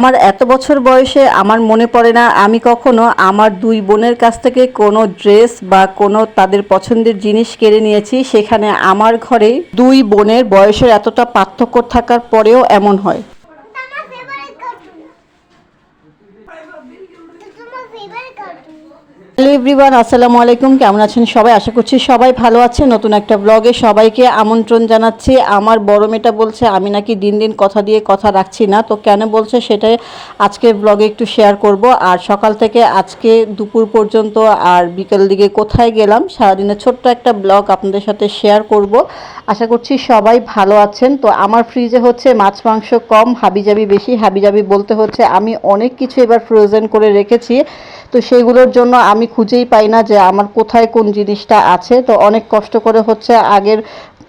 আমার এত বছর বয়সে আমার মনে পড়ে না, আমি কখনো আমার দুই বোনের কাছ থেকে কোনো ড্রেস বা কোনো তাদের পছন্দের জিনিস কেড়ে নিয়েছি, সেখানে আমার ঘরে দুই বোনের বয়সের এতটা পার্থক্য থাকার পরেও এমন হয় আমার ফেভারিট কার্টুন তোমার ফেভারিট কার্টুন হ্যালো এভরিওয়ান আসসালামু আলাইকুম। কেমন আছেন সবাই? আশা করছি সবাই ভালো আছে নতুন একটা ব্লগে সবাইকে আমন্ত্রণ জানাচ্ছি। আমার বড় মেয়েটা বলছে, আমি নাকি দিন দিন কথা দিয়ে কথা রাখছি না। তো কেন বলছে সেটাই আজকের ব্লগে একটু শেয়ার করব। আর সকাল থেকে আজকে দুপুর পর্যন্ত আর বিকেল দিকে কোথায় গেলাম, সারাদিনের ছোট্ট একটা ব্লগ আপনাদের সাথে শেয়ার করব। আশা করছি সবাই ভালো আছেন। তো আমার ফ্রিজে হচ্ছে মাছ, মাংস কম, হাবিজাবি বেশি। হাবিজাবি বলতে হচ্ছে, আমি অনেক কিছু এবার ফ্রোজেন করে রেখেছি। তো সেগুলোর জন্য আমি খুঁজেই পাই না যে আমার কোথায় কোন জিনিসটা আছে। তো অনেক কষ্ট করে হচ্ছে আগের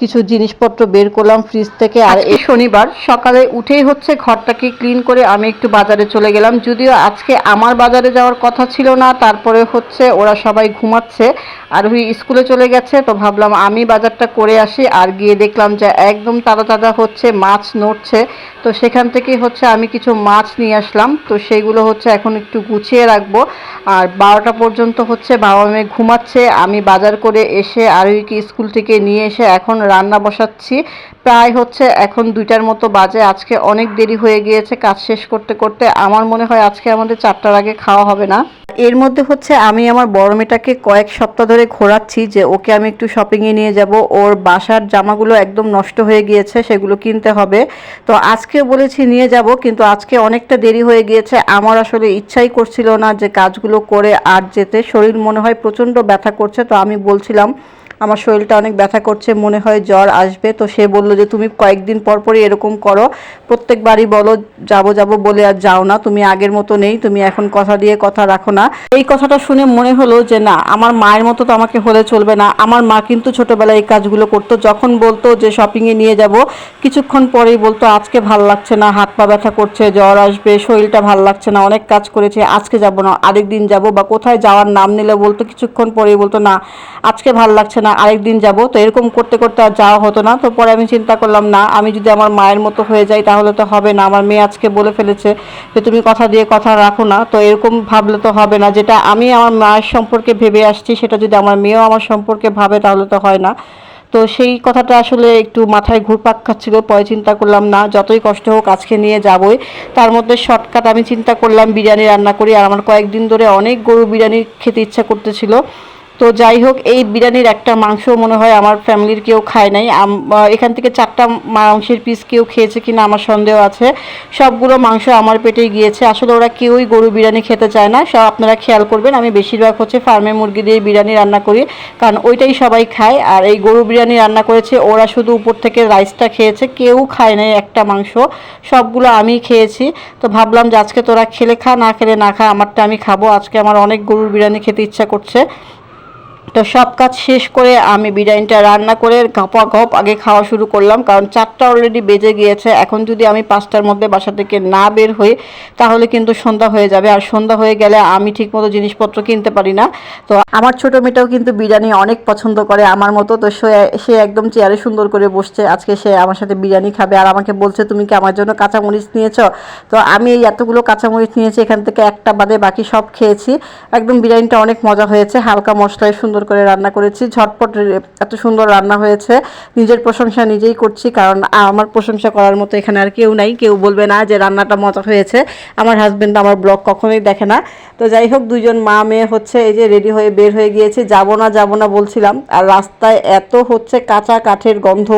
কিছু জিনিসপত্র বের করলাম ফ্রিজ থেকে আর এই শনিবার সকালে উঠেই হচ্ছে ঘরটাকে ক্লিন করে আমি একটু বাজারে চলে গেলাম। যদিও আজকে আমার বাজারে যাওয়ার কথা ছিল না তারপরে হচ্ছে ওরা সবাই ঘুমাচ্ছে আর ওই স্কুলে চলে গেছে তো ভাবলাম আমি বাজারটা করে আসি আর গিয়ে দেখলাম যে একদম তাজা তাজা হচ্ছে মাছ নড়ছে। তো সেখান থেকে হচ্ছে আমি কিছু মাছ নিয়ে আসলাম তো সেইগুলো হচ্ছে এখন একটু গুছিয়ে রাখব। আর বারোটা পর্যন্ত হচ্ছে বাবা মেয়ে ঘুমাচ্ছে আমি বাজার করে এসে আরোহীকে স্কুল থেকে নিয়ে এসে এখন রান্না বসাচ্ছি। প্রায় হচ্ছে এখন দুইটার মতো বাজে। আজকে অনেক দেরি হয়ে গিয়েছে কাজ শেষ করতে করতে। আমার মনে হয় আজকে আমাদের চারটার আগে খাওয়া হবে না। এর মধ্যে হচ্ছে আমি আমার বড় মেয়েটাকে কয়েক সপ্তাহ ধরে ঘোরাচ্ছি যে ওকে আমি একটু শপিংয়ে নিয়ে যাব। ওর বাসার জামাগুলো একদম নষ্ট হয়ে গিয়েছে, সেগুলো কিনতে হবে। তো আজকে বলেছি নিয়ে যাব, কিন্তু আজকে অনেকটা দেরি হয়ে গিয়েছে। আমার আসলে ইচ্ছাই করছিল না যে কাজগুলো করে আর যেতে। শরীর মনে হয় প্রচণ্ড ব্যথা করছে, তো আমি বলছিলাম আমার শরীরটা অনেক ব্যথা করছে, মনে হয় জ্বর আসবে। তো সে বলল যে, তুমি কয়েকদিন পর পরই এরকম করো। প্রত্যেকবারই বলো, যাব যাব বলে আর যাও না। তুমি আগের মতো নেই, তুমি এখন কথা দিয়ে কথা রাখো না। এই কথাটা শুনে মনে হলো যে, না, আমার মায়ের মতো তো আমাকে হলে চলবে না। আমার মা কিন্তু ছোটবেলায় এই কাজগুলো করতো। যখন বলতো যে শপিংয়ে নিয়ে যাব, কিছুক্ষণ পরেই বলতো, আজকে ভালো লাগছে না, হাত পা ব্যথা করছে, জ্বর আসবে, শরীরটা ভালো লাগছে না, অনেক কাজ করেছে, আজকে যাব না আরেক দিন যাব। বা কোথায় যাওয়ার নাম নিলে বলতো, কিছুক্ষণ পরেই বলতো, না, আজকে ভালো লাগছে না আরেক দিন যাব। তো এরকম করতে করতে আর যাওয়া হতো না। তো পরে আমি চিন্তা করলাম, না, আমি যদি আমার মায়ের মতো হয়ে যাই তাহলে তো হবে না। আমার মেয়ে আজকে বলে ফেলেছে যে, তুমি কথা দিয়ে কথা রাখো না। তো এরকম ভাবলে তো হবে না। যেটা আমি আমার মায়ের সম্পর্কে ভেবে আসছি, সেটা যদি আমার মেয়েও আমার সম্পর্কে ভাবে তাহলে তো হয় না। তো সেই কথাটা আসলে একটু মাথায় ঘুরপাক খাচ্ছিল। পরে চিন্তা করলাম, না, যতই কষ্ট হোক আজকে নিয়ে যাবই। তার মধ্যে শর্টকাট আমি চিন্তা করলাম, বিরিয়ানি রান্না করি। আর আমার কয়েকদিন ধরে অনেক গরু বিরিয়ানি খেতে ইচ্ছা করতেছিল। তো যাই হোক, এই বিরিয়ানির একটা মাংস মনে হয় আমার ফ্যামিলির কেউ খায় নাই। এখান থেকে চারটা মাংসের পিস কেউ খেয়েছে কিনা আমার সন্দেহ আছে। সবগুলো মাংস আমার পেটেই গিয়েছে। আসলে ওরা কেউই গরু বিরিয়ানি খেতে চায় না। সব আপনারা খেয়াল করবেন, আমি বেশিরভাগ হচ্ছে ফার্মে মুরগি দিয়ে বিরিয়ানি রান্না করি, কারণ ওইটাই সবাই খায়। আর এই গরু বিরিয়ানি রান্না করেছে, ওরা শুধু উপর থেকে রাইসটা খেয়েছে, কেউ খায় নাই একটা মাংস। সবগুলো আমি খেয়েছি। তো ভাবলাম যে আজকে তোরা খেলে খা, না খেলে না খা, আমারটা আমি খাব। আজকে আমার অনেক গরুর বিরিয়ানি খেতে ইচ্ছা করছে। তো সব কাজ শেষ করে আমি বিরিয়ানিটা রান্না করে গপা গপ আগে খাওয়া শুরু করলাম, কারণ চারটা অলরেডি বেজে গিয়েছে। এখন যদি আমি পাঁচটার মধ্যে বাসা থেকে না বের হই, তাহলে কিন্তু সন্ধ্যা হয়ে যাবে। আর সন্ধ্যা হয়ে গেলে আমি ঠিকমতো জিনিসপত্র কিনতে পারি না। তো আমার ছোট মেয়েটাও কিন্তু বিরিয়ানি অনেক পছন্দ করে আমার মতো, তো সে সে একদম চেয়ারে সুন্দর করে বসছে। আজকে সে আমার সাথে বিরিয়ানি খাবে আর আমাকে বলছে, তুমি কি আমার জন্য কাঁচামরিচ নিয়েছ? তো আমি এই এতগুলো কাঁচামরিচ নিয়েছি, এখান থেকে একটা বাদে বাকি সব খেয়েছি। একদম বিরিয়ানিটা অনেক মজা হয়েছে, হালকা মশলায় সুন্দর করে রান্না করেছি। ঝটপট এত সুন্দর রান্না হয়েছে। নিজের প্রশংসা নিজেই করছি, কারণ আমার প্রশংসা করার মতো এখানে আর কেউ নাই। কেউ বলবে না যে রান্নাটা মজা হয়েছে। আমার হাজব্যান্ড আমার ব্লগ কখনোই দেখে না। তো যাই হোক দুজন মা মেয়ে হচ্ছে, এই যে রেডি হয়ে বের হয়ে গিয়েছে। যাব না যাব না বলছিলাম। আর রাস্তায় এত হচ্ছে কাঁচা কাঠের গন্ধ,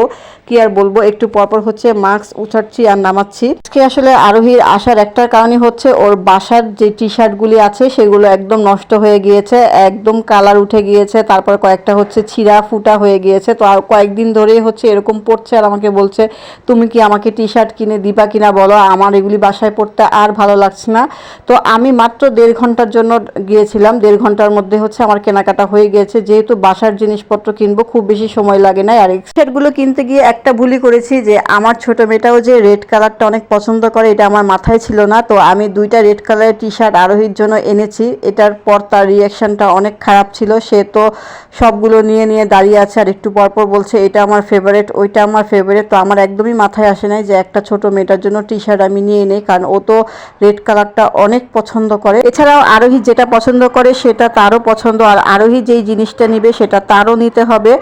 কি আর বলব? একটু পরপর হচ্ছে মাস্ক উঠাচ্ছি আর নামাচ্ছি। আজকে আসলে আরোহীর আসার একটা কারণই হচ্ছে, ওর বাসার যে টি শার্টগুলি আছে, সেগুলো একদম নষ্ট হয়ে গিয়েছে। একদম কালার উঠে গিয়েছে। তারপর কয়েকটা হচ্ছে ছিঁড়া ফুটা হয়ে গিয়েছে। তো আর কয়েকদিন ধরেই হচ্ছে এরকম পড়ছে আর আমাকে বলছে, তুমি কি আমাকে টি শার্ট কিনে দিবা কিনা বলো? আমার এগুলি বাসায় পড়তে আর ভালো লাগছে না। তো আমি মাত্র দেড় ঘণ্টার জন্য গিয়েছিলাম। দেড় ঘণ্টার মধ্যে হচ্ছে আমার কেনাকাটা হয়ে গিয়েছে। যেহেতু বাসার জিনিসপত্র কিনবো, খুব বেশি সময় লাগে না। আর শার্টগুলো কিনতে গিয়ে একটা ভুলই করেছি যে, আমার ছোট মেয়েটাও যে রেড কালারটা অনেক পছন্দ করে, এটা আমার মাথায় ছিল না। তো আমি দুইটা রেড কালারের টি শার্ট আরোহীর জন্য এনেছি। এটার পর তার রিয়াকশনটা অনেক খারাপ ছিল। সে তো সবগুলো নিয়ে নিয়ে দাঁড়িয়ে আছে আর একটু পরপর বলছে, এটা আমার ফেভারেট ওইটা আমার ফেভারেট তো আমার একদমই মাথায় আসে নাই যে একটা ছোট মেয়েটার জন্য টি শার্ট আমি নিয়ে নেই, কারণ ও তো রেড কালারটা অনেক পছন্দ করে। এছাড়াও আরোহী যেটা পছন্দ করে সেটা তারও পছন্দ, আর আরোহী যেই জিনিসটা নিবে সেটা তারও নিতে হবে।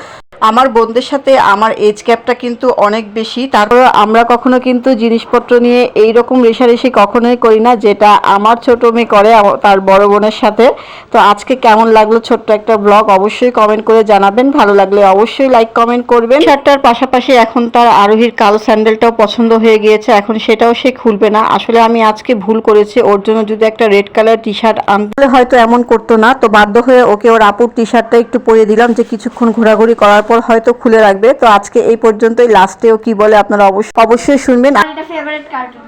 আমার বোনদের সাথে আমার এজ গ্যাপটা কিন্তু অনেক বেশি। তারপরে আমরা কখনো কিন্তু জিনিসপত্র নিয়ে এই রকম রেশারেশি কখনোই করি না, যেটা আমার ছোট মেয়ে করে তার বড় বোনের সাথে। তো আজকে কেমন লাগল ছোট্ট একটা ব্লগ অবশ্যই কমেন্ট করে জানাবেন। ভালো লাগলে অবশ্যই লাইক কমেন্ট করবেন। শার্টটার পাশাপাশি এখন তার আরোহীর কালো স্যান্ডেলটাও পছন্দ হয়ে গিয়েছে, এখন সেটাও সে খুলবে না। আসলে আমি আজকে ভুল করেছি, ওর জন্য যদি একটা রেড কালার টি শার্ট আনতে হয়তো এমন করতো না, তো বাধ্য হয়ে ওকে ওর আপুর টি শার্টটা একটু পরিয়ে দিলাম যে কিছুক্ষণ ঘোরাঘুরি করার পর হয়তো খুলে রাখবে। তো আজকে এই পর্যন্তই লাস্টেও কি বলে আপনারা অবশ্যই অবশ্যই শুনবেন। এটা ফেভারিট কার্টুন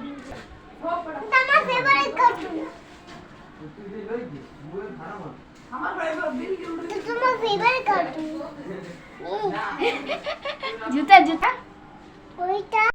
এটা আমার ফেভারিট কার্টুন এটা আমার ফেভারিট কার্টুন জুতা জুতা। ওইটা